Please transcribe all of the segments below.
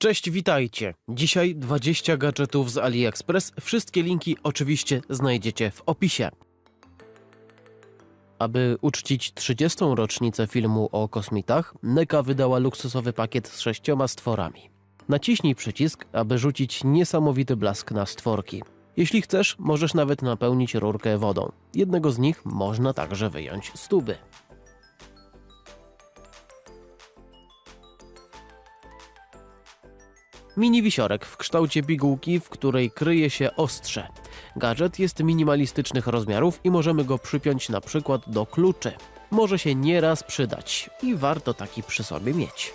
Cześć, witajcie. Dzisiaj 20 gadżetów z AliExpress. Wszystkie linki oczywiście znajdziecie w opisie. Aby uczcić 30. rocznicę filmu o kosmitach, NECA wydała luksusowy pakiet z sześcioma stworami. Naciśnij przycisk, aby rzucić niesamowity blask na stworki. Jeśli chcesz, możesz nawet napełnić rurkę wodą. Jednego z nich można także wyjąć z tuby. Mini wisiorek w kształcie pigułki, w której kryje się ostrze. Gadżet jest minimalistycznych rozmiarów i możemy go przypiąć na przykład do kluczy. Może się nieraz przydać i warto taki przy sobie mieć.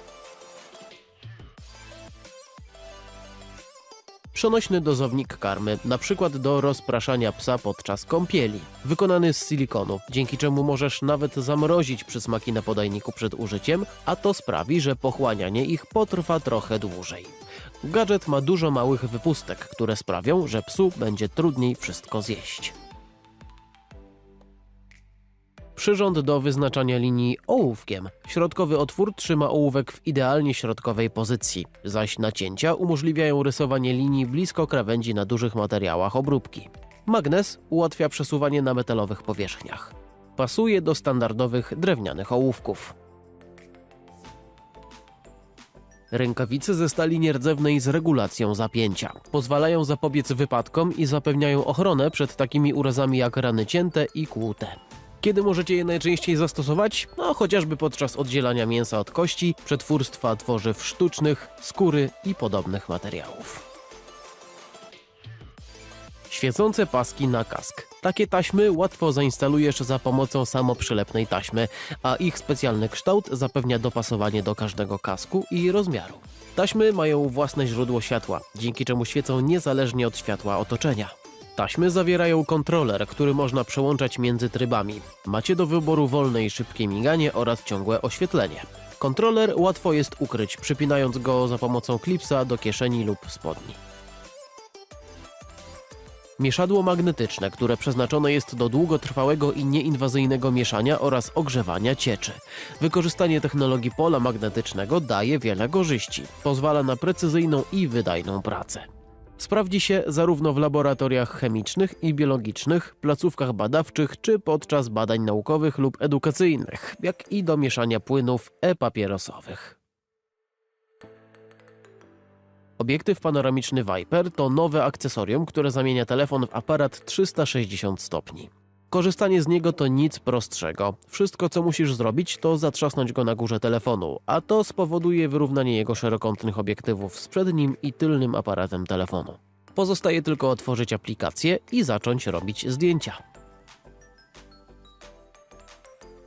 Przenośny dozownik karmy, na przykład do rozpraszania psa podczas kąpieli. Wykonany z silikonu, dzięki czemu możesz nawet zamrozić przysmaki na podajniku przed użyciem, a to sprawi, że pochłanianie ich potrwa trochę dłużej. Gadżet ma dużo małych wypustek, które sprawią, że psu będzie trudniej wszystko zjeść. Przyrząd do wyznaczania linii ołówkiem. Środkowy otwór trzyma ołówek w idealnie środkowej pozycji, zaś nacięcia umożliwiają rysowanie linii blisko krawędzi na dużych materiałach obróbki. Magnes ułatwia przesuwanie na metalowych powierzchniach. Pasuje do standardowych drewnianych ołówków. Rękawice ze stali nierdzewnej z regulacją zapięcia. Pozwalają zapobiec wypadkom i zapewniają ochronę przed takimi urazami jak rany cięte i kłute. Kiedy możecie je najczęściej zastosować? No chociażby podczas oddzielania mięsa od kości, przetwórstwa tworzyw sztucznych, skóry i podobnych materiałów. Świecące paski na kask. Takie taśmy łatwo zainstalujesz za pomocą samoprzylepnej taśmy, a ich specjalny kształt zapewnia dopasowanie do każdego kasku i rozmiaru. Taśmy mają własne źródło światła, dzięki czemu świecą niezależnie od światła otoczenia. Taśmy zawierają kontroler, który można przełączać między trybami. Macie do wyboru wolne i szybkie miganie oraz ciągłe oświetlenie. Kontroler łatwo jest ukryć, przypinając go za pomocą klipsa do kieszeni lub spodni. Mieszadło magnetyczne, które przeznaczone jest do długotrwałego i nieinwazyjnego mieszania oraz ogrzewania cieczy. Wykorzystanie technologii pola magnetycznego daje wiele korzyści. Pozwala na precyzyjną i wydajną pracę. Sprawdzi się zarówno w laboratoriach chemicznych i biologicznych, placówkach badawczych czy podczas badań naukowych lub edukacyjnych, jak i do mieszania płynów e-papierosowych. Obiektyw panoramiczny Viper to nowe akcesorium, które zamienia telefon w aparat 360 stopni. Korzystanie z niego to nic prostszego. Wszystko, co musisz zrobić, to zatrzasnąć go na górze telefonu, a to spowoduje wyrównanie jego szerokątnych obiektywów z przednim i tylnym aparatem telefonu. Pozostaje tylko otworzyć aplikację i zacząć robić zdjęcia.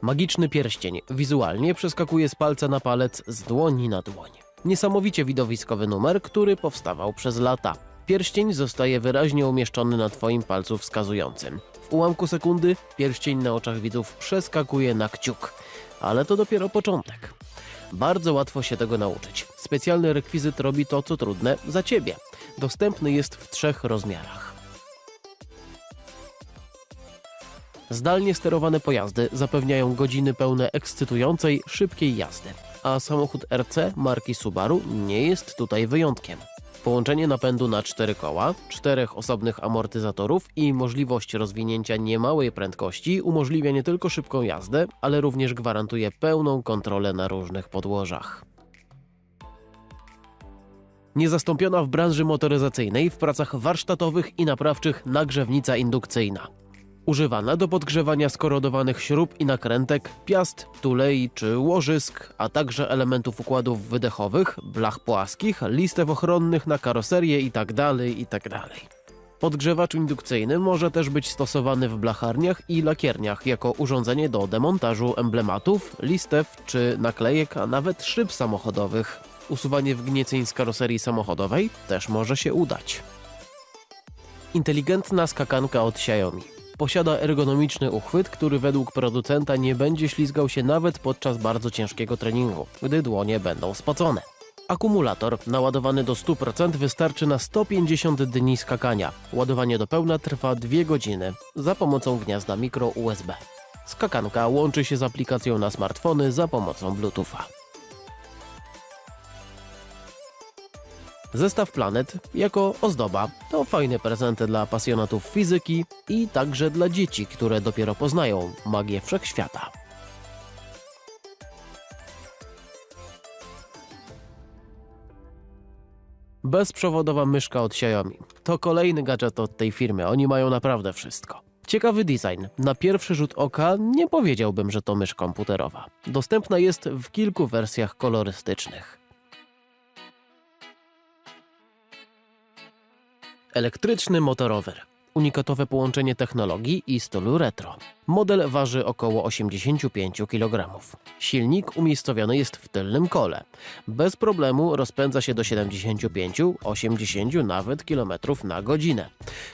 Magiczny pierścień wizualnie przeskakuje z palca na palec, z dłoni na dłoń. Niesamowicie widowiskowy numer, który powstawał przez lata. Pierścień zostaje wyraźnie umieszczony na Twoim palcu wskazującym. W ułamku sekundy pierścień na oczach widzów przeskakuje na kciuk. Ale to dopiero początek. Bardzo łatwo się tego nauczyć. Specjalny rekwizyt robi to, co trudne, za Ciebie. Dostępny jest w trzech rozmiarach. Zdalnie sterowane pojazdy zapewniają godziny pełne ekscytującej, szybkiej jazdy, a samochód RC marki Subaru nie jest tutaj wyjątkiem. Połączenie napędu na cztery koła, czterech osobnych amortyzatorów i możliwość rozwinięcia niemałej prędkości umożliwia nie tylko szybką jazdę, ale również gwarantuje pełną kontrolę na różnych podłożach. Niezastąpiona w branży motoryzacyjnej w pracach warsztatowych i naprawczych nagrzewnica indukcyjna. Używana do podgrzewania skorodowanych śrub i nakrętek, piast, tulei czy łożysk, a także elementów układów wydechowych, blach płaskich, listew ochronnych na karoserię itd. itd. Podgrzewacz indukcyjny może też być stosowany w blacharniach i lakierniach jako urządzenie do demontażu emblematów, listew czy naklejek, a nawet szyb samochodowych. Usuwanie wgnieceń z karoserii samochodowej też może się udać. Inteligentna skakanka od Xiaomi. Posiada ergonomiczny uchwyt, który według producenta nie będzie ślizgał się nawet podczas bardzo ciężkiego treningu, gdy dłonie będą spocone. Akumulator naładowany do 100% wystarczy na 150 dni skakania. Ładowanie do pełna trwa 2 godziny za pomocą gniazda mikro USB. Skakanka łączy się z aplikacją na smartfony za pomocą Bluetootha. Zestaw planet jako ozdoba to fajne prezenty dla pasjonatów fizyki i także dla dzieci, które dopiero poznają magię wszechświata. Bezprzewodowa myszka od Xiaomi. To kolejny gadżet od tej firmy. Oni mają naprawdę wszystko. Ciekawy design. Na pierwszy rzut oka nie powiedziałbym, że to mysz komputerowa. Dostępna jest w kilku wersjach kolorystycznych. Elektryczny motorower. Unikatowe połączenie technologii i stylu retro. Model waży około 85 kg. Silnik umiejscowiony jest w tylnym kole. Bez problemu rozpędza się do 75, 80 nawet km na godzinę.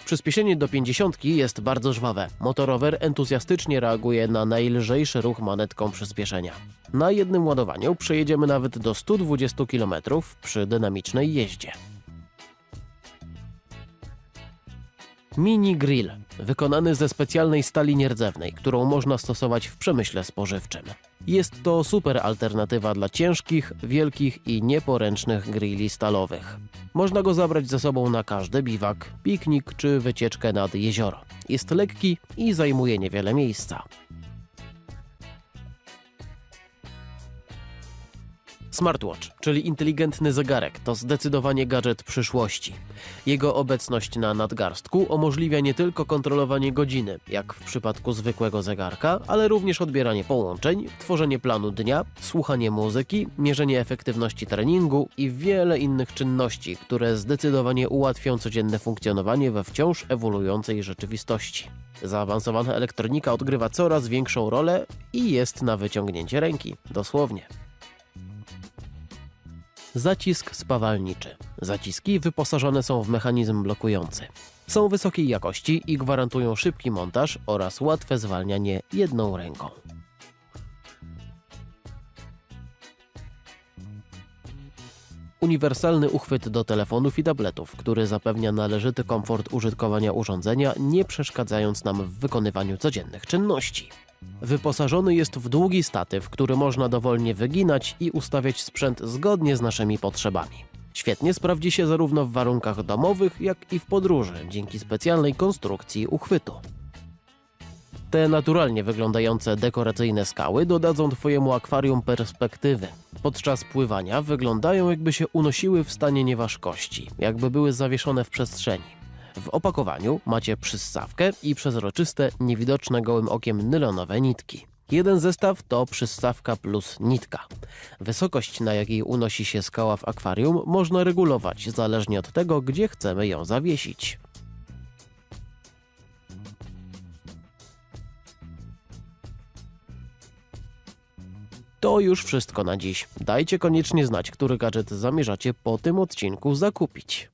Przyspieszenie do 50 jest bardzo żwawe. Motorower entuzjastycznie reaguje na najlżejszy ruch manetką przyspieszenia. Na jednym ładowaniu przejedziemy nawet do 120 km przy dynamicznej jeździe. Mini grill, wykonany ze specjalnej stali nierdzewnej, którą można stosować w przemyśle spożywczym. Jest to super alternatywa dla ciężkich, wielkich i nieporęcznych grilli stalowych. Można go zabrać ze sobą na każdy biwak, piknik czy wycieczkę nad jezioro. Jest lekki i zajmuje niewiele miejsca. Smartwatch, czyli inteligentny zegarek, to zdecydowanie gadżet przyszłości. Jego obecność na nadgarstku umożliwia nie tylko kontrolowanie godziny, jak w przypadku zwykłego zegarka, ale również odbieranie połączeń, tworzenie planu dnia, słuchanie muzyki, mierzenie efektywności treningu i wiele innych czynności, które zdecydowanie ułatwią codzienne funkcjonowanie we wciąż ewoluującej rzeczywistości. Zaawansowana elektronika odgrywa coraz większą rolę i jest na wyciągnięcie ręki, dosłownie. Zacisk spawalniczy. Zaciski wyposażone są w mechanizm blokujący. Są wysokiej jakości i gwarantują szybki montaż oraz łatwe zwalnianie jedną ręką. Uniwersalny uchwyt do telefonów i tabletów, który zapewnia należyty komfort użytkowania urządzenia, nie przeszkadzając nam w wykonywaniu codziennych czynności. Wyposażony jest w długi statyw, który można dowolnie wyginać i ustawiać sprzęt zgodnie z naszymi potrzebami. Świetnie sprawdzi się zarówno w warunkach domowych, jak i w podróży, dzięki specjalnej konstrukcji uchwytu. Te naturalnie wyglądające dekoracyjne skały dodadzą Twojemu akwarium perspektywy. Podczas pływania wyglądają jakby się unosiły w stanie nieważkości, jakby były zawieszone w przestrzeni. W opakowaniu macie przyssawkę i przezroczyste, niewidoczne gołym okiem nylonowe nitki. Jeden zestaw to przyssawka plus nitka. Wysokość, na jakiej unosi się skała w akwarium, można regulować zależnie od tego, gdzie chcemy ją zawiesić. To już wszystko na dziś. Dajcie koniecznie znać, który gadżet zamierzacie po tym odcinku zakupić.